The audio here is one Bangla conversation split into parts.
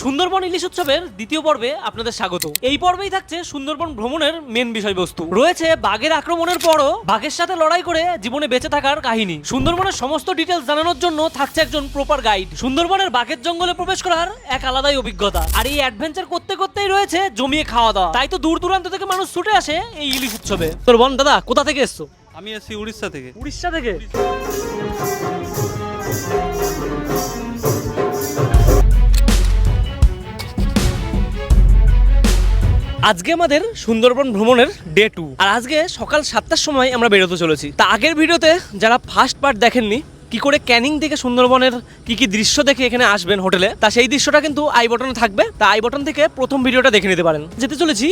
সুন্দরবন ইলিশ উৎসবের দ্বিতীয় পর্বে আপনাদের স্বাগত। এই পর্বেই থাকছে সুন্দরবন ভ্রমণের মেন বিষয়বস্তু। রয়েছে বাঘের আক্রমণের পরও বাঘের সাথে লড়াই করে জীবনে বেঁচে থাকার কাহিনী। সুন্দরবনের সমস্ত ডিটেলস জানানোর জন্য থাকছে একজন প্রপার গাইড সুন্দরবনের বাঘের জঙ্গলে প্রবেশ করার এক আলাদাই অভিজ্ঞতা। আর এই অ্যাডভেঞ্চার করতে করতেই রয়েছে জমিয়ে খাওয়া দাওয়া তাই তো দূর দূরান্ত থেকে মানুষ ছুটে আসে এই ইলিশ উৎসবে। তোর বোন দাদা কোথা থেকে এসছো? আমি এসেছি উড়িষ্যা থেকে। উড়িষ্যা থেকে? আজকে আমাদের সুন্দরবন ভ্রমণের ডে টু আর আজকে সকাল সাতটার সময় আমরা বেরোতে চলেছি। তা আগের ভিডিওতে যারা ফার্স্ট পার্ট দেখেননি, কি করে ক্যানিং থেকে সুন্দরবনের কি কি দৃশ্য দেখে এখানে আসবেন হোটেলে, তা সেই দৃশ্যটা কিন্তু আই বটনে থাকবে। তা আই বটন থেকে প্রথম ভিডিওটা দেখে নিতে পারেন। যেতে চলেছি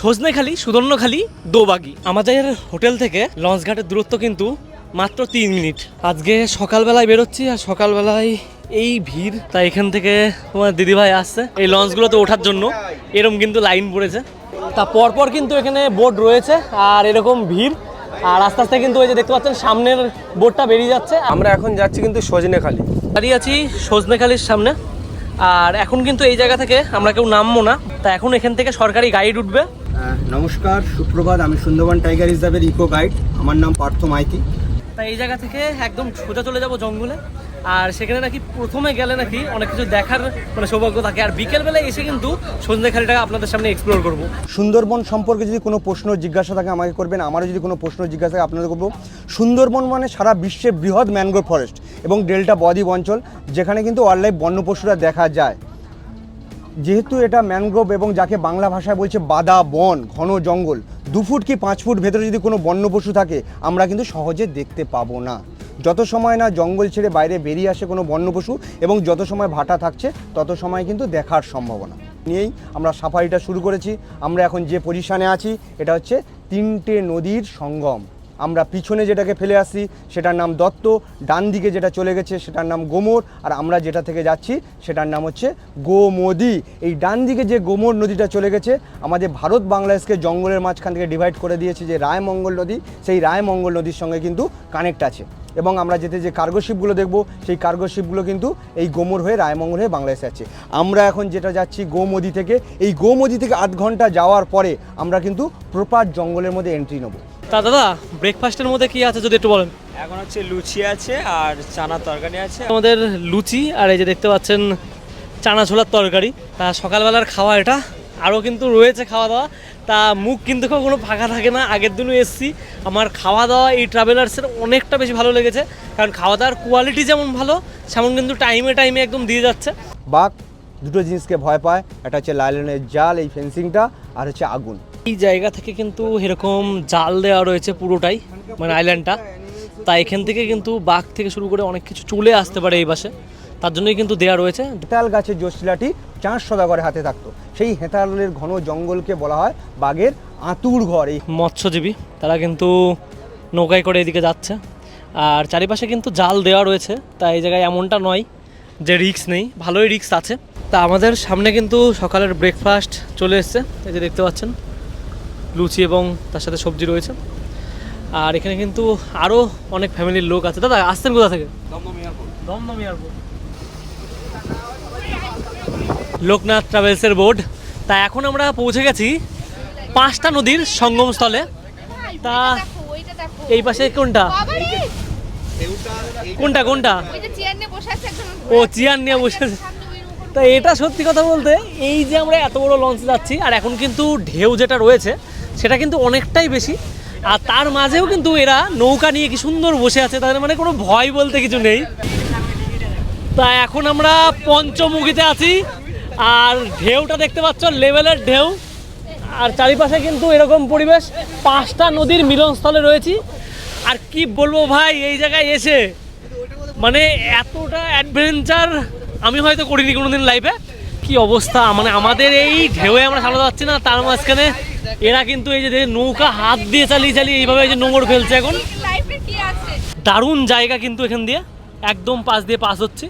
সজনেখালি, সুদর্ণখালি, দোবাগি। আমাদের হোটেল থেকে লঞ্চঘাটের দূরত্ব কিন্তু মাত্র তিন মিনিট। আজকে সকালবেলায় বেরোচ্ছি আর সকালবেলায় এই ভিড় তাই এখান থেকে তোমার দিদিভাই আসছে। এই লঞ্চগুলোতে ওঠার জন্য। এরকম কিন্তু লাইন পড়েছে। তা পরপর কিন্তু এখানে বোর্ড রয়েছে আর এরকম ভিড়। আর আস্তে আস্তে কিন্তু ওই যে দেখতে পাচ্ছেন সামনের বোর্ডটা বেরিয়ে যাচ্ছে। আমরা এখন যাচ্ছি কিন্তু সজনেখালি। দাঁড়িয়ে আছি সজনেখালির সামনে। আর এখন কিন্তু এই জায়গা থেকে আমরা কেউ নামবো না। তা এখন এখান থেকে সরকারি গাইড উঠবে। নমস্কার সুপ্রভাত। আমি সুন্দরবন টাইগার রিজার্ভের ইকো গাইড আমার নাম পার্থ মাইতি। তা এই জায়গা থেকে একদম সোজা চলে যাব জঙ্গলে। আর সেখানে নাকি প্রথমে গেলে নাকি অনেক কিছু দেখার মানে সৌভাগ্য থাকে। আর বিকেলবেলায় এসে কিন্তু সন্ধ্যেখালিটা আপনাদের সামনে এক্সপ্লোর করব। সুন্দরবন সম্পর্কে যদি কোনো প্রশ্ন, জিজ্ঞাসা থাকে আমাকে করবেন, আমারও যদি কোনো প্রশ্ন, জিজ্ঞাসা থাকে আপনাদের করব। সুন্দরবন মানে সারা বিশ্বে বৃহৎ ম্যানগ্রোভ ফরেস্ট এবং ডেল্টা বদ্বীপ অঞ্চল, যেখানে কিন্তু ওয়াইল্ড লাইফ বন্য পশুরা দেখা যায়। যেহেতু এটা ম্যানগ্রোভ এবং যাকে বাংলা ভাষায় বলছে বাদা বন, ঘন জঙ্গল, দু ফুট কি পাঁচ ফুট ভেতরে যদি কোনো বন্য পশু থাকে, আমরা কিন্তু সহজে দেখতে পাবো না। যত সময় না জঙ্গল ছেড়ে বাইরে বেরিয়ে আসে কোনো বন্য পশু এবং যত সময় ভাটা থাকছে, তত সময় কিন্তু দেখার সম্ভাবনা। নিয়েই আমরা সাফারিটা শুরু করেছি। আমরা এখন যে পজিশানে আছি, এটা হচ্ছে তিনটে নদীর সঙ্গম। আমরা পিছনে যেটাকে ফেলে আসছি, সেটার নাম দত্ত ডান দিকে যেটা চলে গেছে সেটার নাম গোমর, আর আমরা যেটা থেকে যাচ্ছি সেটার নাম হচ্ছে গোমদি। এই ডান দিকে যে গোমর নদীটা চলে গেছে, আমাদের ভারত বাংলাদেশকে জঙ্গলের মাঝখান থেকে ডিভাইড করে দিয়েছে যে রায়মঙ্গল নদী, সেই রায়মঙ্গল নদীর সঙ্গে কিন্তু কানেক্ট আছে। এবং আমরা যেতে যে কার্গো শিপগুলো দেখব, সেই কার্গো শিপগুলো কিন্তু এই গোমর হয়ে রায়মঙ্গল হয়ে বাংলাদেশে আছে। আমরা এখন যেটা যাচ্ছি গোমদি থেকে, এই গোমদি থেকে আধ ঘণ্টা যাওয়ার পরে আমরা কিন্তু প্রপার জঙ্গলের মধ্যে এন্ট্রি নেব। তা দাদা ব্রেকফাস্টের মধ্যে কি আছে যদি একটু বলেন? এখন হচ্ছে লুচি আছে আর চানা তরকারি আছে। আমাদের লুচি আর এই যে দেখতে পাচ্ছেন চানা ছোলার তরকারি। তা সকালবেলার খাওয়া এটা। আরও কিন্তু রয়েছে খাওয়া দাওয়া। তা মুখ কিন্তু কোনো ফাঁকা থাকে না। আগের দিনও এসছি। আমার খাওয়া দাওয়া এই ট্রাভেলার্সের অনেকটা বেশি ভালো লেগেছে। কারণ খাওয়া দাওয়ার কোয়ালিটি যেমন ভালো সেমন কিন্তু টাইমে টাইমে একদম দিয়ে যাচ্ছে। বাঘ দুটো জিনিসকে ভয় পায়। একটা হচ্ছে লাইলনের জাল এই ফেন্সিংটা আর হচ্ছে আগুন। এই জায়গা থেকে কিন্তু এরকম জাল দেওয়া রয়েছে পুরোটাই মানে আইল্যান্ডটা তাই এখান থেকে কিন্তু বাঘ থেকে শুরু করে অনেক কিছু চলে আসতে পারে এই পাশে। তার জন্যই কিন্তু দেওয়া রয়েছে। হেতাল গাছের জোশিলাটি চার সদাগরে হাতে থাকতো। সেই হেতালের ঘন জঙ্গলকে বলা হয় বাঘের আঁতুর ঘর। এই মৎস্যজীবী তারা কিন্তু নৌকায় করে এদিকে যাচ্ছে। আর চারিপাশে কিন্তু জাল দেওয়া রয়েছে তাই এই জায়গায় এমনটা নয় যে রিক্স নেই ভালোই রিক্স আছে। তা আমাদের সামনে কিন্তু সকালের ব্রেকফাস্ট চলে এসছে এই যে দেখতে পাচ্ছেন। লুচি এবং তার সাথে সবজি রয়েছে। আর এখানে কিন্তু আরও অনেক ফ্যামিলির লোক আছে। দাদা, আসছেন কোথা থেকে? দমদম এয়ারপোর্ট লোকনাথ ট্রাভেলসের বোর্ড। তা এখন আমরা পৌঁছে গেছি পাঁচটা নদীর সঙ্গমস্থলে। তা এই পাশে কোনটা? কোনটা কোনটা? ও, চেয়ার নিয়ে বসে আছে। তা এটা সত্যি কথা বলতে, এই যে আমরা এত বড় লঞ্চে যাচ্ছি, আর এখন কিন্তু ঢেউ যেটা রয়েছে সেটা কিন্তু অনেকটাই বেশি। আর তার মাঝেও কিন্তু এরা নৌকা নিয়ে কি সুন্দর বসে আছে, তাদের মানে কোনো ভয় বলতে কিছু নেই। তা এখন আমরা পঞ্চমুখীতে আছি, আর ঢেউটা দেখতে পাচ্ছ, লেভেলের ঢেউ। আর চারিপাশে কিন্তু এরকম পরিবেশ, পাঁচটা নদীর মিলনস্থলে রয়েছি। আর কি বলব ভাই, এই জায়গায় এসে মানে এতটা অ্যাডভেঞ্চার আমি হয়তো করিনি কোনোদিন লাইফে কি অবস্থা মানে আমাদের এই ঢেউয়ে আমরা সামলাতে পারছি না, তার মাঝখানে এরা কিন্তু এই যে নৌকা হাত দিয়ে চালিয়ে চালিয়ে এইভাবে এই যে নোংর ফেলছে এখন। দারুণ জায়গা কিন্তু এখান দিয়ে। একদম পাশ দিয়ে পাস হচ্ছে।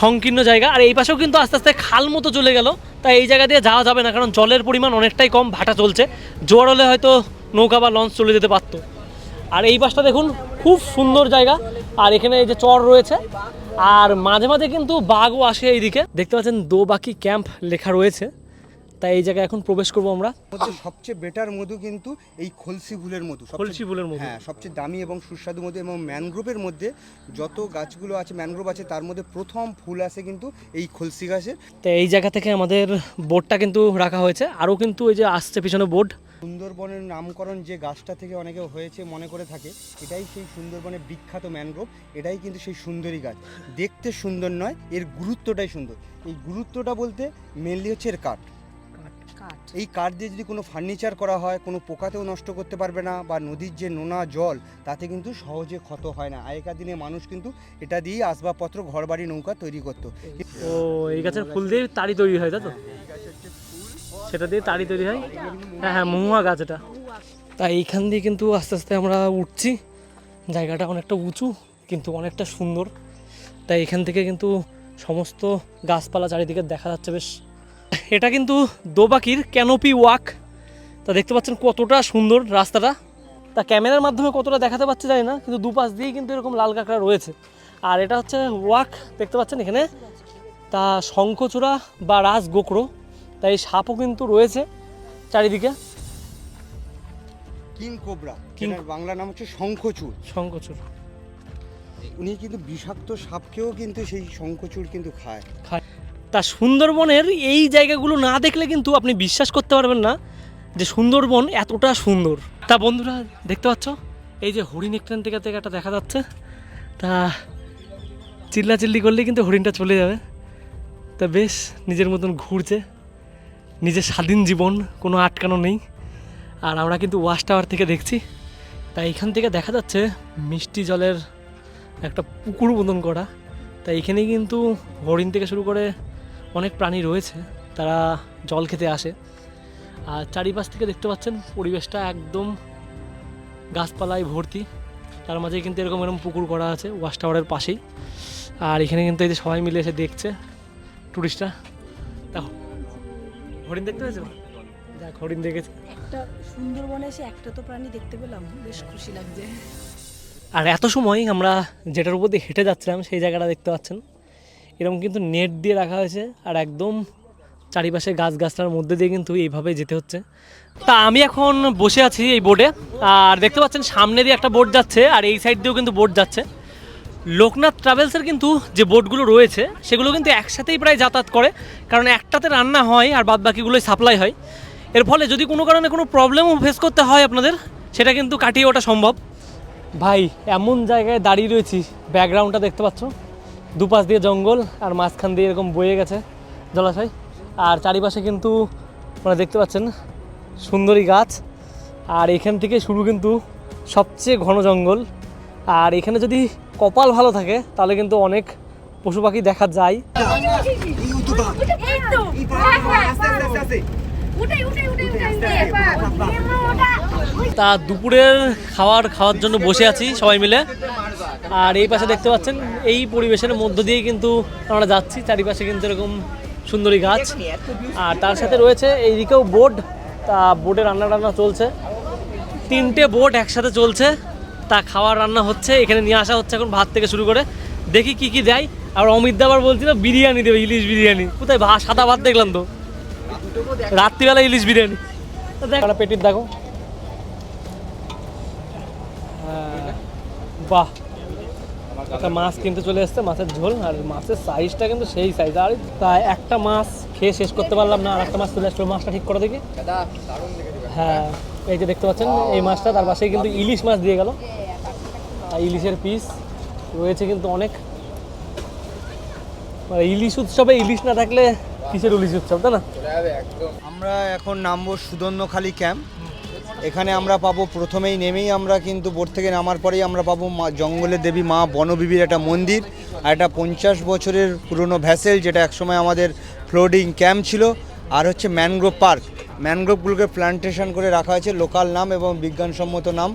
সংকীর্ণ জায়গা। আর এই পাশেও কিন্তু আস্তে আস্তে খাল মতো চলে গেল। তাই এই জায়গা দিয়ে যাওয়া যাবে না কারণ জলের পরিমাণ অনেকটাই কম ভাটা চলছে। জোয়ার হলে হয়তো নৌকা বা লঞ্চ চলে যেতে পারতো। আর এই পাশটা দেখুন খুব সুন্দর জায়গা। আর এখানে এই যে চর রয়েছে। আর মাঝে মাঝে কিন্তু বাঘও আসে এইদিকে। দেখতে পাচ্ছেন দোবাকি ক্যাম্প লেখা রয়েছে। তাই এই জায়গায় এখন প্রবেশ করব আমরা। সবচেয়ে বেটার মধু কিন্তু এই খলসি ফুলের মধু খলসি ফুলের মধু। হ্যাঁ সবচেয়ে দামি এবং সুস্বাদু মধু এবং ম্যানগ্রোভের মধ্যে যত গাছগুলো আছে ম্যানগ্রোভ আছে তার মধ্যে প্রথম ফুল আসে কিন্তু এই খলসি গাছের। তো এই জায়গা থেকে আমাদের বোর্ডটা কিন্তু রাখা হয়েছে। আরও কিন্তু এই যে আসছে পিছনে বোর্ড সুন্দরবনের নামকরণ যে গাছটা থেকে অনেকে হয়েছে মনে করে থাকে এটাই সেই সুন্দরবনের বিখ্যাত ম্যানগ্রোভ এটাই কিন্তু সেই সুন্দরী গাছ। দেখতে সুন্দর নয় এর গুরুত্বটাই সুন্দর। এই গুরুত্বটা বলতে মেনলি হচ্ছে এর কাঠ। এই কাঠ দিয়ে যদি কোনো ফার্নিচার করা হয় কোনো পোকাতেও নষ্ট করতে পারবে না বা নদীর যে নোনা জল তাতে কিন্তু সহজে ক্ষত হয় না। আগেকার দিনে মানুষ কিন্তু এটা দিয়েই আসবাবপত্র ঘরবাড়ি নৌকা তৈরি করতো। ও এই গাছের ফুল দিয়ে তাড়ি তৈরি হয় তাই তো? সেটা দিয়ে তাড়ি তৈরি হয়? হ্যাঁ হ্যাঁ মহুয়া গাছ এটা। তাই এইখান দিয়ে কিন্তু আস্তে আস্তে আমরা উঠছি। জায়গাটা অনেকটা উঁচু কিন্তু অনেকটা সুন্দর। তাই এখান থেকে কিন্তু সমস্ত গাছপালা চারিদিকে দেখা যাচ্ছে বেশ এটা কিন্তু দোবাকির ক্যানোপি ওয়াক তা দেখতে পাচ্ছেন কতটা সুন্দর রাস্তাটা। তা ক্যামেরার মাধ্যমে কতটা দেখাতে পারছে জানি না কিন্তু দুপাশ দিয়েই কিন্তু এরকম লাল কাঁকড়া রয়েছে। আর এটা হচ্ছে ওয়াক দেখতে পাচ্ছেন এখানে? তা শঙ্খচূড়া বা রাজ গোকরো তাই সাপও কিন্তু রয়েছে চারিদিকে। King cobra King- king Bangla নাম হচ্ছে শঙ্খচূড়। শঙ্খচূড়। উনি কিন্তু বিষাক্ত সাপকেও কিন্তু সেই শঙ্খচূড় কিন্তু খায়। খায়। তা সুন্দরবনের এই জায়গাগুলো না দেখলে কিন্তু আপনি বিশ্বাস করতে পারবেন না যে সুন্দরবন এতটা সুন্দর। তা বন্ধুরা, দেখতে পাচ্ছ? এই যে হরিণ একটান থেকে থেকে একটা দেখা যাচ্ছে। তা চিল্লাচিল্লি করলেই কিন্তু হরিণটা চলে যাবে। তা বেশ, নিজের মতন ঘুরছে। নিজের স্বাধীন জীবন, কোনো আটকানো নেই। আর আমরা কিন্তু ওয়াশ টাওয়ার থেকে দেখছি। তাই এখান থেকে দেখা যাচ্ছে মিষ্টি জলের একটা পুকুর মতন করা। তাই এখানেই কিন্তু হরিণ থেকে শুরু করে অনেক প্রাণী রয়েছে তারা জল খেতে আসে। আর চারিপাশ থেকে দেখতে পাচ্ছেন পরিবেশটা একদম গাছপালায় ভর্তি। তার মাঝে কিন্তু এরকম এরকম পুকুর করা আছে ওয়াশ টাওয়ারের পাশেই। আর এখানে কিন্তু এই যে সবাই মিলে এসে দেখছে টুরিস্টরা তা হরিণ দেখতে পেয়েছ? দেখ হরিণ দেখেছে। একটা সুন্দরবনে এসে একটা তো প্রাণী দেখতে পেলাম বেশ খুশি লাগছে। আর এত সময় আমরা যেটার উপর দিয়ে হেঁটে যাচ্ছিলাম সেই জায়গাটা দেখতে পাচ্ছেন। এরকম কিন্তু নেট দিয়ে রাখা হয়েছে আর একদম চারিপাশে গাছগাছলার মধ্যে দিয়ে কিন্তু এইভাবে যেতে হচ্ছে। তা আমি এখন বসে আছি এই বোর্ডে আর দেখতে পাচ্ছেন সামনে দিয়ে একটা বোট যাচ্ছে আর এই সাইড দিয়েও কিন্তু বোট যাচ্ছে। লোকনাথ ট্রাভেলসের কিন্তু যে বোটগুলো রয়েছে, সেগুলো কিন্তু একসাথেই প্রায় যাতায়াত করে। কারণ একটাতে রান্না হয় আর বাদ বাকিগুলোই সাপ্লাই হয়। এর ফলে যদি কোনো কারণে কোনো প্রবলেমও ফেস করতে হয় আপনাদের, সেটা কিন্তু কাটিয়ে ওঠা সম্ভব। ভাই, এমন জায়গায় দাঁড়িয়ে রয়েছি ব্যাকগ্রাউন্ডটা দেখতে পাচ্ছ? দুপাশ দিয়ে জঙ্গল আর মাঝখান দিয়ে এরকম বয়ে গেছে জলাশয়। আর চারিপাশে কিন্তু আপনারা দেখতে পাচ্ছেন সুন্দরী গাছ। আর এখান থেকে শুরু কিন্তু সবচেয়ে ঘন জঙ্গল। আর এখানে যদি কপাল ভালো থাকে, তাহলে কিন্তু অনেক পশু পাখি দেখা যায়। তা দুপুরের খাবার খাওয়ার জন্য বসে আছি সবাই মিলে। আর এই পাশে দেখতে পাচ্ছেন, এই পরিবেশের মধ্য দিয়ে কিন্তু আমরা যাচ্ছি। চারিপাশে কিন্তু এরকম সুন্দরী গাছ। আর তার সাথে রয়েছে এইদিকেও বোট। তা বোটে রান্না টান্না চলছে। তিনটে বোট একসাথে চলছে। তা খাওয়ার রান্না হচ্ছে। এখানে নিয়ে আসা হচ্ছে এখন ভাত থেকে শুরু করে। দেখি কি কি দেয়। আর অমিত দা আবার বলছিল, বিরিয়ানি দেবে, ইলিশ বিরিয়ানি। কোথায় ভাত সাদা ভাত দেখলাম তো। রাত্রিবেলা ইলিশ বিরিয়ানি। পেটির দেখো বাহ। একটা মাছ কিনতে চলে এসছে মাছের ঝোল আর মাছের সাইজটা কিন্তু সেই সাইজ আর তাই একটা মাছ খেয়ে শেষ করতে পারলাম না আর একটা মাছ চলে আসলো মাছটা ঠিক করে দেখি। হ্যাঁ এই যে দেখতে পাচ্ছেন এই মাছটা তার পাশে কিন্তু ইলিশ মাছ দিয়ে গেল। আর ইলিশের পিস রয়েছে কিন্তু অনেক। মানে ইলিশ উৎসবে ইলিশ না থাকলে কিসের ইলিশ উৎসব তাই না? আমরা এখন নামবো সুদর্ণখালি ক্যাম্প এখানে আমরা পাবো, প্রথমেই নেমেই আমরা কিন্তু বোট থেকে নামার পরেই আমরা পাবো মা জঙ্গলের দেবী মা বনবিবির একটা মন্দির আর একটা পঞ্চাশ বছরের পুরনো ভ্যাসেল যেটা একসময় আমাদের ফ্লোডিং ক্যাম্প ছিল। আর হচ্ছে ম্যানগ্রোভ পার্ক ম্যানগ্রোভগুলোকে প্ল্যান্টেশন করে রাখা হয়েছে লোকাল নাম এবং বিজ্ঞানসম্মত নাম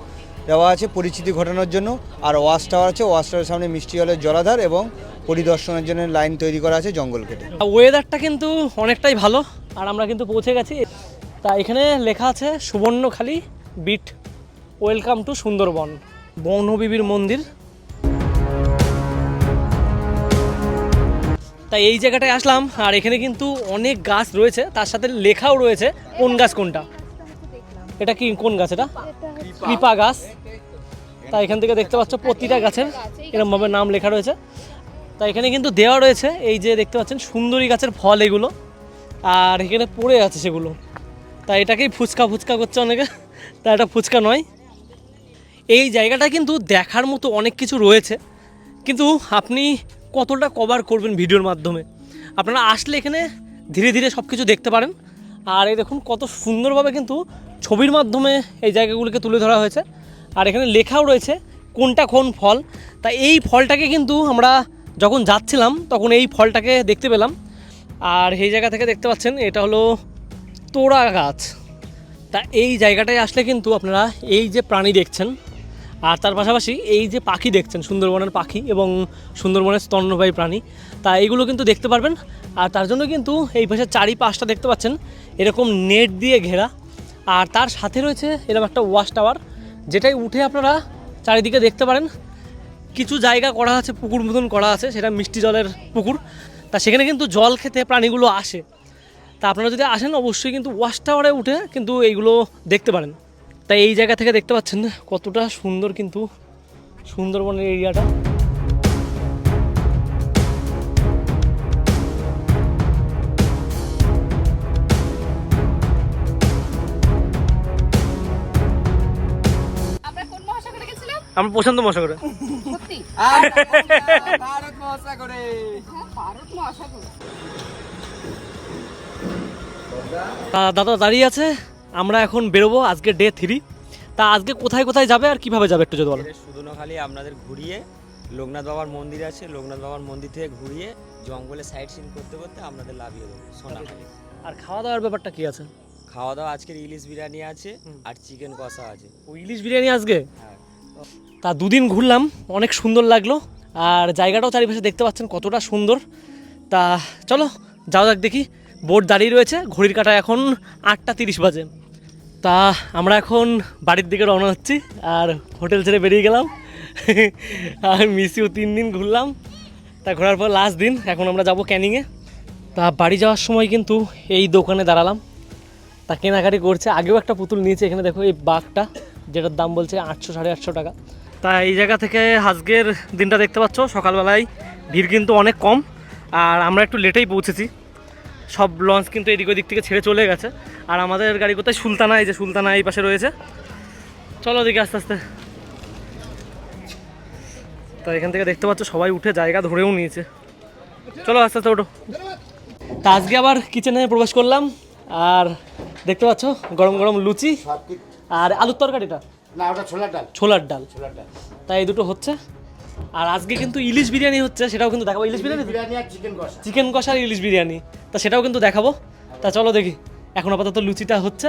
দেওয়া আছে পরিচিতি ঘটানোর জন্য। আর ওয়াশ টাওয়ার আছে, ওয়াশ টাওয়ারের সামনে মিষ্টি জলের জলাধার এবং পরিদর্শনের জন্য লাইন তৈরি করা আছে জঙ্গল কেটে। ওয়েদারটা কিন্তু অনেকটাই ভালো, আর আমরা কিন্তু পৌঁছে গেছি। তা এখানে লেখা আছে Subarnakhali beat. Welcome to Sundarban বনবিবির মন্দির। তাই এই জায়গাটায় আসলাম, আর এখানে কিন্তু অনেক গাছ রয়েছে, তার সাথে লেখাও রয়েছে কোন গাছ কোনটা। এটা কি, কোন গাছ এটা? কৃপা গাছ। তা এখান থেকে দেখতে পাচ্ছ প্রতিটা গাছের এরকমভাবে নাম লেখা রয়েছে। তা এখানে কিন্তু দেওয়া রয়েছে, এই যে দেখতে পাচ্ছেন সুন্দরী গাছের ফল এগুলো, আর এখানে পড়ে আছে সেগুলো। তা এটাকেই ফুচকা ফুচকা করছে অনেকে তা এটা ফুচকা নয়। এই জায়গাটা কিন্তু দেখার মতো অনেক কিছু রয়েছে, কিন্তু আপনি কতটা কভার করবেন ভিডিওর মাধ্যমে? আপনারা আসলে এখানে ধীরে ধীরে সব কিছু দেখতে পারেন। আর এই দেখুন কত সুন্দরভাবে কিন্তু ছবির মাধ্যমে এই জায়গাগুলোকে তুলে ধরা হয়েছে। আর এখানে লেখাও রয়েছে কোনটা কোন ফল। তা এই ফলটাকে কিন্তু আমরা যখন যাচ্ছিলাম, তখন এই ফলটাকে দেখতে পেলাম। আর এই জায়গা থেকে দেখতে পাচ্ছেন, এটা হলো তোড়া গাছ। তা এই জায়গাটায় আসলে কিন্তু আপনারা এই যে প্রাণী দেখছেন, আর তার পাশাপাশি এই যে পাখি দেখছেন, সুন্দরবনের পাখি এবং সুন্দরবনের স্তন্যপায়ী প্রাণী, তা এইগুলো কিন্তু দেখতে পারবেন। আর তার জন্য কিন্তু এই পাশে চারি পাঁচটা দেখতে পাচ্ছেন, এরকম নেট দিয়ে ঘেরা। আর তার সাথে রয়েছে এরকম একটা ওয়াশ টাওয়ার, যেটাই উঠে আপনারা চারিদিকে দেখতে পারেন। কিছু জায়গা করা আছে, পুকুর মতন করা আছে, সেটা মিষ্টি জলের পুকুর। তা সেখানে কিন্তু জল খেতে প্রাণীগুলো আসে। তা আপনারা যদি আসেন অবশ্যই কিন্তু ওয়াশ টাওয়ারে উঠে কিন্তু এইগুলো দেখতে পারেন তাই এই জায়গা থেকে দেখতে পাচ্ছেন কতটা সুন্দর কিন্তু সুন্দরবনের এরিয়াটা আমরা মহাসাগরে প্রশান্ত মহাসাগরে ভারত মহাসাগরে হ্যাঁ ভারত মহাসাগর দাদা দাঁড়িয়ে আছে। আমরা এখন বেরোবো আজকে ডে থ্রি তা আজকে কোথায় কোথায় যাবে আর কীভাবে যাবে একটু যদি বলো সুদনখালি আপনাদের ঘুরিয়ে লোকনাথ বাবার মন্দির আছে। লোকনাথ বাবার মন্দির থেকে ঘুরিয়ে জঙ্গলে সাইড সিন করতে করতে আপনাদের লাভিয়ে দেবো সোনাখালি। আর খাওয়া দাওয়ার ব্যাপারটা কি আছে? খাওয়া দাওয়া আজকের ইলিশ বিরিয়ানি আছে আর চিকেন কষা আছে। ও ইলিশ বিরিয়ানি আজকে? হ্যাঁ। তা দুদিন ঘুরলাম অনেক সুন্দর লাগল। আর জায়গাটাও চারিপাশে দেখতে পাচ্ছেন কতটা সুন্দর। তা চলো যাওয়া যাক দেখি। বোট দাঁড়িয়ে রয়েছে, ঘড়ির কাটা এখন আটটা তিরিশ বাজে। তা আমরা এখন বাড়ির দিকে রওনা হচ্ছি, আর হোটেল ছেড়ে বেরিয়ে গেলাম। আর মিসিও তিন দিন ঘুরলাম। তা ঘোরার পর লাস্ট দিন, এখন আমরা যাব ক্যানিংয়ে। তা বাড়ি যাওয়ার সময় কিন্তু এই দোকানে দাঁড়ালাম। তা কেনাকাটি করছে, আগেও একটা পুতুল নিয়েছে, এখানে দেখো এই বাঘটা, যেটার দাম বলছে আটশো, সাড়ে আটশো টাকা। তা এই জায়গা থেকে আজকের দিনটা দেখতে পাচ্ছ, সকালবেলায় ভিড় কিন্তু অনেক কম। আর আমরা একটু লেটেই পৌঁছেছি। সব লঞ্চ কিন্তু এদিক ওদিক থেকে ছেড়ে চলে গেছে। আর আমাদের গাড়ি কোথায়? সুলতানা এই যে সুলতানা এই পাশে রয়েছে। চলো ওদিকে আস্তে আস্তে। তো এখান থেকে দেখতে পাচ্ছ সবাই উঠে জায়গা ধরেও নিয়েছে। চলো আস্তে আস্তে ওঠো। তা আজকে আবার কিচেনে প্রবেশ করলাম। আর দেখতে পাচ্ছ গরম গরম লুচি আর আলুর তরকারিটা? না ওটা ছোলার ডাল। ছোলার ডাল। ছোলার ডাল। তাই এই দুটো হচ্ছে। আর আজকে কিন্তু ইলিশ বিরিয়ানি হচ্ছে সেটাও কিন্তু দেখাবো। ইলিশ বিরিয়ানি? চিকেন কষা। আর ইলিশ বিরিয়ানি। তা সেটাও কিন্তু দেখাবো। তা চলো দেখি এখন আপাতত লুচিটা হচ্ছে।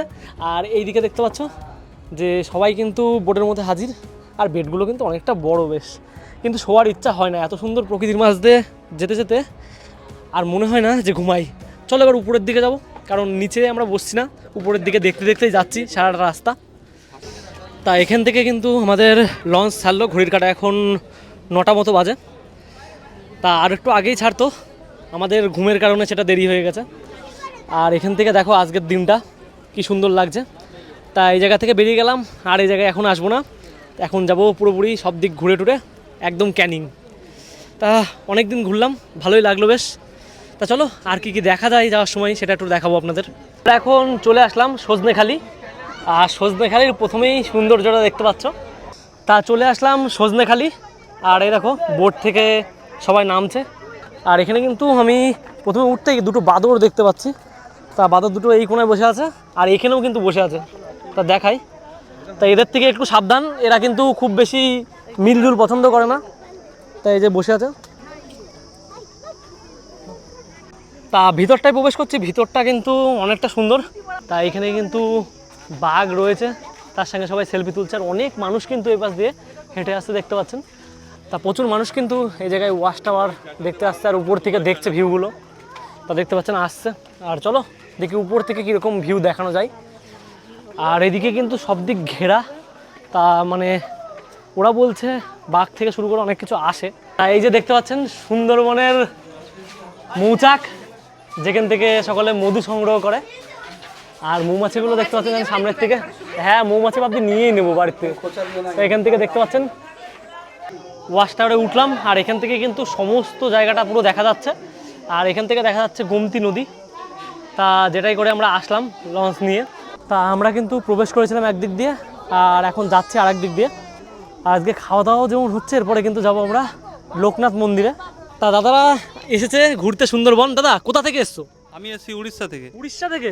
আর এইদিকে দেখতে পাচ্ছ যে সবাই কিন্তু বোটের মধ্যে হাজির আর বেডগুলো কিন্তু অনেকটা বড় বেশ। কিন্তু শোয়ার ইচ্ছা হয় না এত সুন্দর প্রকৃতির মাছ দিয়ে যেতে যেতে আর মনে হয় না যে ঘুমাই। চলো এবার উপরের দিকে যাব কারণ নিচে আমরা বসছি না। উপরের দিকে দেখতে দেখতেই যাচ্ছি সারাটা রাস্তা। তা এখান থেকে কিন্তু আমাদের লঞ্চ ছাড়লো ঘড়ির কাটা এখন নটা মতো বাজে। তা আর একটু আগেই ছাড়তো। আমাদের ঘুমের কারণে সেটা দেরি হয়ে গেছে। আর এখান থেকে দেখো আজকের দিনটা কি সুন্দর লাগছে। তা এই জায়গা থেকে বেরিয়ে গেলাম, আর এই জায়গায় এখন আসব না। এখন যাব পুরোপুরি সব দিক ঘুরে টুরে, একদম ক্যানিং। তা অনেক দিন ঘুরলাম, ভালোই লাগল বেশ। তা চলো, আর কি কি দেখা যায় যাওয়ার সময় সেটা একটু দেখাবো আপনাদের। এখন চলে আসলাম সজনেখালি। আর সজনেখালির প্রথমেই সৌন্দর্যটা দেখতে পাচ্ছ। তা চলে আসলাম সজনেখালি। আর এই দেখো, বোট থেকে সবাই নামছে। আর এখানে কিন্তু আমি প্রথমে উঠতেই দুটো বাদর দেখতে পাচ্ছি। তা বাদর দুটো এই কোনায় বসে আছে, আর এখানেও কিন্তু বসে আছে। তা দেখাই। তা এদের থেকে একটু সাবধান, এরা কিন্তু খুব বেশি মিলজুল পছন্দ করে না। তাই এই যে বসে আছে। তা ভিতরটায় প্রবেশ করছি, ভিতরটা কিন্তু অনেকটা সুন্দর। তা এখানে কিন্তু বাঘ রয়েছে, তার সঙ্গে সবাই সেলফি তুলছে, আর অনেক মানুষ কিন্তু এই পাশ দিয়ে হেঁটে আসতে দেখতে পাচ্ছেন। তা প্রচুর মানুষ কিন্তু এই জায়গায় ওয়াশ টাওয়ার দেখতে আসছে আর উপর থেকে দেখছে ভিউগুলো তা দেখতে পাচ্ছেন আসছে। আর চলো দেখি উপর থেকে কীরকম ভিউ দেখানো যায়। আর এদিকে কিন্তু সব দিক ঘেরা। তা মানে ওরা বলছে বাঘ থেকে শুরু করে অনেক কিছু আসে। আর এই যে দেখতে পাচ্ছেন সুন্দরবনের মৌচাক, যেখান থেকে সকলে মধু সংগ্রহ করে। আর মৌমাছিগুলো দেখতে পাচ্ছেন সামনের থেকে। হ্যাঁ মৌমাছি ভাবছি নিয়েই নেব বাড়িতে। এখান থেকে দেখতে পাচ্ছেন ওয়াশ টাওয়ারে উঠলাম, আর এখান থেকে কিন্তু সমস্ত জায়গাটা পুরো দেখা যাচ্ছে। আর এখান থেকে দেখা যাচ্ছে গোমতী নদী। তা যেটাই করে আমরা আসলাম লঞ্চ নিয়ে। তা আমরা কিন্তু প্রবেশ করেছিলাম একদিক দিয়ে, আর এখন যাচ্ছি আরেক দিক দিয়ে। আজকে খাওয়া দাওয়াও যেমন হচ্ছে, এরপরে কিন্তু যাব আমরা লোকনাথ মন্দিরে। তা দাদারা এসেছে ঘুরতে সুন্দরবন। দাদা, কোথা থেকে এসছো? আমি আছি উড়িষ্যা থেকে। উড়িষ্যা থেকে?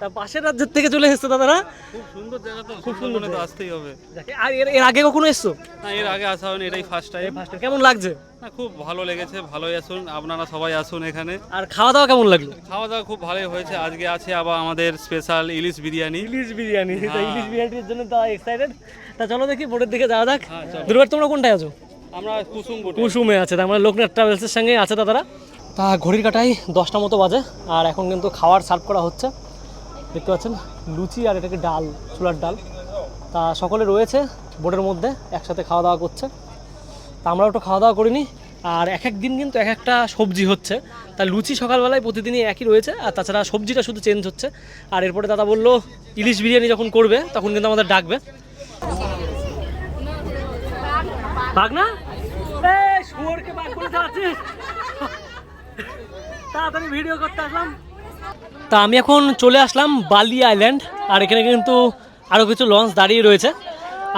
তা পাশের রাজ্যের থেকে চলে এসছো দাদারা? খুব সুন্দর জায়গা তো খুব সুন্দর তো আসতেই হবে। আর এর এর আগে কখনো এসছো? না এর আগে আসা হয়নি এটাই ফার্স্ট টাইম ফার্স্ট কেমন লাগছে? না খুব ভালো লেগেছে ভালোই আসুন আপনারা সবাই আসুন এখানে। আর খাওয়া দাওয়া কেমন লাগল? খাওয়া দাওয়া খুব ভালোই হয়েছে আজকে আছে আবার আমাদের স্পেশাল ইলিশ বিরিয়ানি। ইলিশ বিরিয়ানি তা হ্যাঁ। ইলিশ বিরিয়ানির জন্য তো এক্সাইটেড তা চলো দেখি বোটের দিকে যাওয়া যাক। হ্যাঁ, দুর্বার তোমরা কোনটায় আছো? আমরা কুসুম কুসুমে আছে তার মানে লোকনাথ ট্রাভেলসের সঙ্গে আছে দাদারা। তা ঘড়ির কাটাই দশটা মতো বাজে, আর এখন কিন্তু খাওয়ার সার্ভ করা হচ্ছে। দেখতে পাচ্ছেন, লুচি আর এটাকে ডাল চুলার ডাল। তা সকলে রয়েছে বোটের মধ্যে, একসাথে খাওয়া দাওয়া করছে। তা আমরা একটু খাওয়া দাওয়া করিনি, আর এক এক দিন কিন্তু এক একটা সবজি হচ্ছে। তা লুচি সকালবেলায় প্রতিদিনই একই রয়েছে, আর তাছাড়া সবজিটা শুধু চেঞ্জ হচ্ছে। আর এরপরে দাদা বলল, ইলিশ বিরিয়ানি যখন করবে, তখন কিন্তু আমাদের ডাকবে। বাঘ না শুয়োরকে বাঘ বলে চালাচ্ছিস তাড়াতাড়ি ভিডিও করতে আসলাম। তা আমি এখন চলে আসলাম বালি আইল্যান্ড আর এখানে কিন্তু আরও কিছু লঞ্চ দাঁড়িয়ে রয়েছে।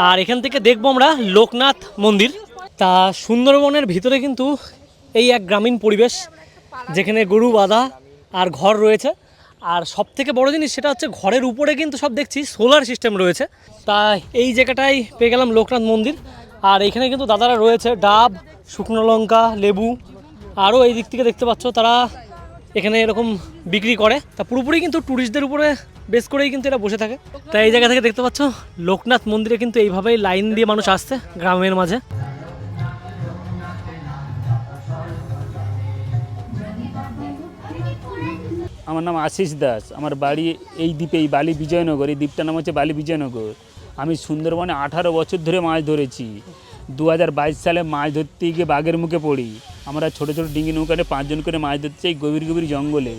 আর এখান থেকে দেখব আমরা লোকনাথ মন্দির। তা সুন্দরবনের ভিতরে কিন্তু এই এক গ্রামীণ পরিবেশ, যেখানে গরু বাঁধা আর ঘর রয়েছে। আর সব থেকে বড় জিনিস সেটা হচ্ছে ঘরের উপরে কিন্তু সব দেখছি সোলার সিস্টেম রয়েছে। তা এই জায়গাটায় পেয়ে গেলাম লোকনাথ মন্দির। আর এখানে কিন্তু দাদারা রয়েছে ডাব, শুকনো লঙ্কা, লেবু আরও এই দিক থেকে দেখতে পাচ্ছ তারা এখানে এরকম বিক্রি করে। তা পুরোপুরি কিন্তু ট্যুরিস্টদের উপরে বেশ করেই কিন্তু এরা বসে থাকে। তা এই জায়গা থেকে দেখতে পাচ্ছ, লোকনাথ মন্দিরে কিন্তু এইভাবেই লাইন দিয়ে মানুষ আসছে গ্রামের মাঝে। আমার নাম আশিস দাস। আমার বাড়ি এই দ্বীপে, এই বালি বিজয়নগর। এই দ্বীপটার নাম হচ্ছে বালি বিজয়নগর। আমি সুন্দরবনে আঠারো বছর ধরে মাছ ধরেছি। দু হাজার বাইশ সালে মাছ ধরতে গিয়ে বাঘের মুখে পড়ি। আমরা ছোটো ছোটো ডিঙ্গি নৌকাতে পাঁচজন করে মাছ ধরতে চাই গভীর গভীর জঙ্গলে।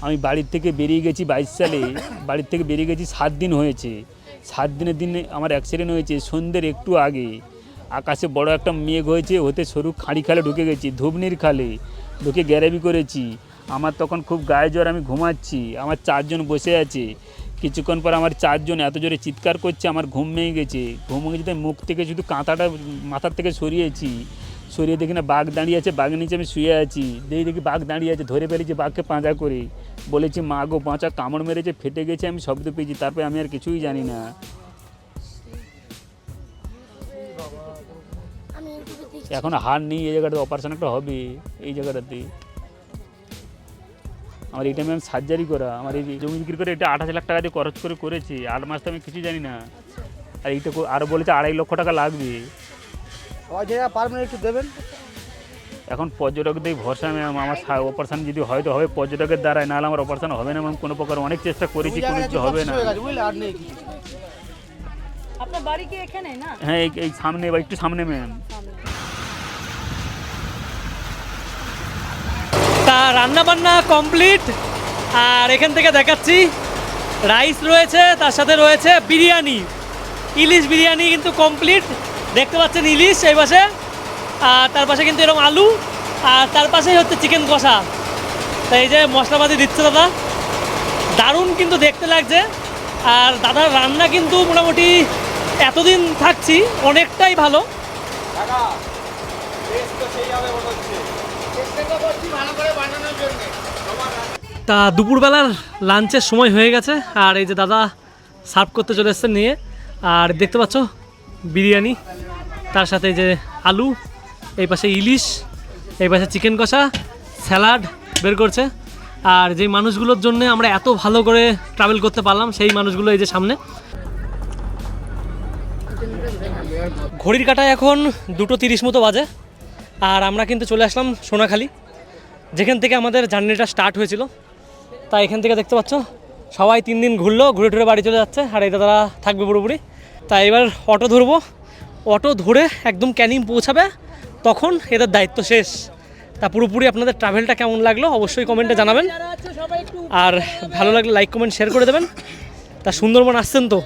আমি বাড়ির থেকে বেরিয়ে গেছি বাইশ সালে। বাড়ির থেকে বেরিয়ে গেছি সাত দিন হয়েছে। সাত দিনের দিনে আমার অ্যাক্সিডেন্ট হয়েছে সন্ধ্যের একটু আগে। আকাশে বড় একটা মেঘ হয়েছে, হতে সরু খাঁড়ি খালে ঢুকে গেছি ধুবনির খালে। ঢুকে গ্যারাবি করেছি। আমার তখন খুব গায়ে জ্বর, আমি ঘুমাচ্ছি। আমার চারজন বসে আছে। কিছুক্ষণ পর আমার চারজন এত জোরে চিৎকার করছে আমার ঘুম ভেঙে গেছে। ঘুম ভেঙে যেতে মুখ থেকে শুধু কাঁথাটা মাথার থেকে সরিয়েছি সরিয়ে দেখি না বাঘ দাঁড়িয়ে আছে বাঘ নিচে আমি শুয়ে আছি। দেখি দেখি বাঘ দাঁড়িয়ে আছে ধরে ফেলেছি বাঘকে পাঁজা করে। বলেছি মা গো পাঁচা কামড় মেরেছে ফেটে গেছে আমি শব্দ পেয়েছি তারপরে আমি আর কিছুই জানি না। এখন হার নেই এই জায়গাটাতে অপারেশন একটা হবে এই জায়গাটাতে। আমার এটা আমি সার্জারি করা আমার এই জমি বিক্রি করে এটা আঠাশ লাখ টাকা দিয়ে খরচ করে করেছি আট মাস তো আমি কিছু জানি না। আর এইটা আরও বলেছে আড়াই লক্ষ টাকা লাগবে। একটু দেবেন? এখন পর্যটকদের ভরসা আমি আমার অপারেশন যদি হয়তো হবে পর্যটকের দ্বারাই নাহলে আমার অপারেশন হবে না এমন কোনো প্রকার অনেক চেষ্টা করেছি কোনো কিছু হবে না। আপনার বাড়ি কি এখানে? না? হ্যাঁ এই- এই সামনে বা একটু সামনে ম্যাম তা রান্না বান্না কমপ্লিট আর এখান থেকে দেখাচ্ছি রাইস রয়েছে, তার সাথে রয়েছে বিরিয়ানি। ইলিশ বিরিয়ানি কিন্তু কমপ্লিট দেখতে পাচ্ছেন ইলিশ এই পাশে। আর তার পাশে কিন্তু এরকম আলু। আর তার পাশেই হচ্ছে চিকেন কষা। তো এই যে মশলাপাতি দিচ্ছে দাদা। দারুণ কিন্তু দেখতে লাগছে। আর দাদার রান্না কিন্তু মোটামুটি এতদিন থাকছি, অনেকটাই ভালো। তা দুপুরবেলার লাঞ্চের সময় হয়ে গেছে, আর এই যে দাদা সার্ভ করতে চলে এসছেন নিয়ে, আর দেখতে পাচ্ছ বিরিয়ানি, তার সাথে এই যে আলু, এই পাশে ইলিশ, এই পাশে চিকেন কষা, স্যালাড বের করছে। আর যেই মানুষগুলোর জন্য আমরা এত ভালো করে ট্রাভেল করতে পারলাম, সেই মানুষগুলো এই যে সামনে। ঘড়ির কাটায় এখন দুটো তিরিশ মতো বাজে। আর আমরা কিন্তু চলে আসলাম সোনাখালি, যেখান থেকে আমাদের জার্নিটা স্টার্ট হয়েছিল। তা এখান থেকে দেখতে পাচ্ছ, সবাই তিন দিন ঘুরলো, ঘুরে টুরে বাড়ি চলে যাচ্ছে, আর এই দাদারা থাকবে পুরোপুরি। তা এবার অটো ধরবো। অটো ধরে একদম ক্যানিং পৌঁছাবে, তখন এদের দায়িত্ব শেষ। তা পুরোপুরি আপনাদের ট্রাভেলটা কেমন লাগল অবশ্যই কমেন্টে জানাবেন। আর ভালো লাগলে লাইক কমেন্ট শেয়ার করে দেবেন। তা সুন্দরবন আসছেন তো?